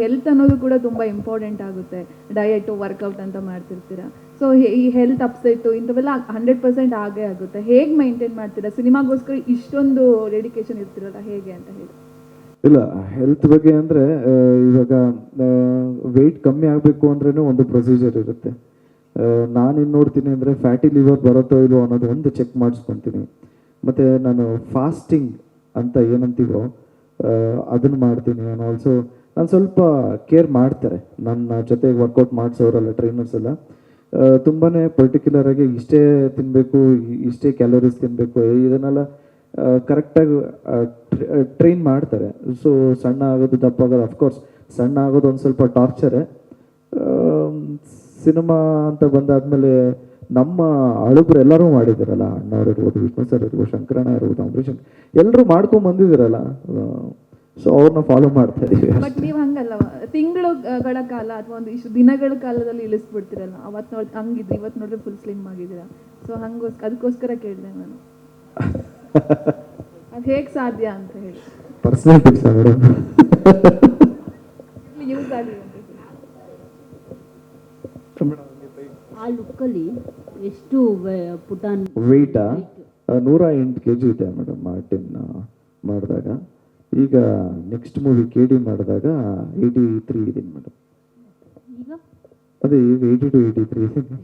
Health ಅನ್ನೋದು ಕೂಡ ತುಂಬಾ ಇಂಪಾರ್ಟೆಂಟ್ ಆಗುತ್ತೆ. ಡಯಟ್ ವರ್ಕೌಟ್ ಅಂತ ಮಾಡ್ತಿರ್ತೀರಾ. ಸೊ ಈ ಹೆಲ್ತ್ ಅಪ್ಸೆಟ್ಟು ಇಂಥವೆಲ್ಲ ಹಂಡ್ರೆಡ್ ಪರ್ಸೆಂಟ್ ಆಗೇ ಆಗುತ್ತೆ. ಹೇಗೆ ಮೈಂಟೈನ್ ಮಾಡ್ತೀರಾ? ಸಿನಿಮಾಗೋಸ್ಕರ ಇಷ್ಟೊಂದು ಡೆಡಿಕೇಶನ್ ಇರ್ತಿರಲ್ಲ, ಹೇಗೆ ಅಂತ ಹೇಳಿ. ಇಲ್ಲ ಹೆಲ್ತ್ ಬಗ್ಗೆ ಅಂದ್ರೆ ಇವಾಗ ವೆಯ್ಟ್ ಕಮ್ಮಿ ಆಗಬೇಕು ಅಂದ್ರೂ ಒಂದು ಪ್ರೊಸೀಜರ್ ಇರುತ್ತೆ. ನಾನಿನ್ನು ನೋಡ್ತೀನಿ ಅಂದರೆ ಫ್ಯಾಟಿ ಲಿವರ್ ಬರುತ್ತೋ ಇಲ್ವೋ ಅನ್ನೋದು ಒಂದು ಚೆಕ್ ಮಾಡಿಸ್ಕೊತೀನಿ. ಮತ್ತು ನಾನು ಫಾಸ್ಟಿಂಗ್ ಅಂತ ಏನಂತೀವೋ ಅದನ್ನು ಮಾಡ್ತೀನಿ. ನಾನು ಆಲ್ಸೋ ನಾನು ಸ್ವಲ್ಪ ಕೇರ್ ಮಾಡ್ತಾರೆ. ನನ್ನ ಜೊತೆಗೆ ವರ್ಕೌಟ್ ಮಾಡಿಸೋರಲ್ಲ ಟ್ರೈನರ್ಸ್ ಎಲ್ಲ. ತುಂಬಾ ಪರ್ಟಿಕ್ಯುಲರಾಗಿ ಇಷ್ಟೇ ತಿನ್ನಬೇಕು ಇಷ್ಟೇ ಕ್ಯಾಲೋರೀಸ್ ತಿನ್ನಬೇಕು ಇದನ್ನೆಲ್ಲ ಕರೆಕ್ಟಾಗಿ ಟ್ರೈನ್ ಮಾಡ್ತಾರೆ. ಸೊ ಸಣ್ಣ ಆಗೋದು ದಪ್ಪ ಆಗೋದು ಅಫ್ಕೋರ್ಸ್ ಸಣ್ಣ ಆಗೋದು ಒಂದು ಸ್ವಲ್ಪ ಟಾರ್ಚರೇ ಸಿನಿಮಾ ಅಂತ ಬಂದಾದಮೇಲೆ ನಮ್ಮ ಅಳುಬ್ರು ಎಲ್ಲರೂ ಮಾಡಿದ್ದಾರಲ್ಲ ಅಣ್ಣವ್ರು ಇರ್ಬೋದು ವಿಷ್ಣು ಸರ್ ಇರ್ಬೋದು, ಶಂಕರಣ್ಣ ಇರ್ಬೋದು, ಅಂಬರೀಷ್ ಎಲ್ಲರೂ ಮಾಡ್ಕೊಂಡು ಬಂದಿದ್ದೀರಲ್ಲ ಸೊ ಅವ್ರನ್ನ ಫಾಲೋ ಮಾಡ್ತಾ ಇದೀವಿ. ಬಟ್ ನೀವು ಹಂಗಲ್ಲ. ತಿಂಗಳುಗಳ ಕಾಲ ಅಥವಾ ಒಂದು ಇಷ್ಟು ದಿನಗಳ ಕಾಲದಲ್ಲಿ ಇಳಿಸ್ಬಿಡ್ತೀರಲ್ಲ. ಅವತ್ತು ನೋಡಿ ಹಂಗಿದ್ರಿ ಇವತ್ತು ನೋಡಿದ್ರೆ ಫುಲ್ ಸ್ಲಿಮ್ ಆಗಿದ್ದೀರಾ? ಸೊ ಹಂಗೋಸ್ಕರ ಅದಕ್ಕೋಸ್ಕರ ಕೇಳಿದೆ ನಾನು. ಅದು ಹೇಗೆ ಸಾಧ್ಯ ಅಂತ ಹೇಳಿ. ಪರ್ಸನಲ್ ಟಿಪ್ಸ್ ಮೇಡಮ್ ಯೂಸ್ ಆಗಲಿ ಆ ಲುಕ್ಕಲ್ಲಿ ಎಷ್ಟು ವೆ- ಪುಟಾನ್ ವೆಯ್ಟಾ ನೂರ ಎಂಟು ಕೆ ಜಿ ಇದೆ ಮೇಡಮ್ ಮಾರ್ಟಿನ್ ಮಾಡಿದಾಗ. ಈಗ ನೆಕ್ಸ್ಟ್ ಮೂವಿ ಕೆ ಡಿ ಮಾಡಿದಾಗ ಏಯ್ಟಿ ತ್ರೀ ಇದೀನಿ ಮೇಡಮ್ ಅದೇ ಈಗ ಏಯ್ಟಿ ಟು ಏಯ್ಟಿ ತ್ರೀ ಇದೀನಿ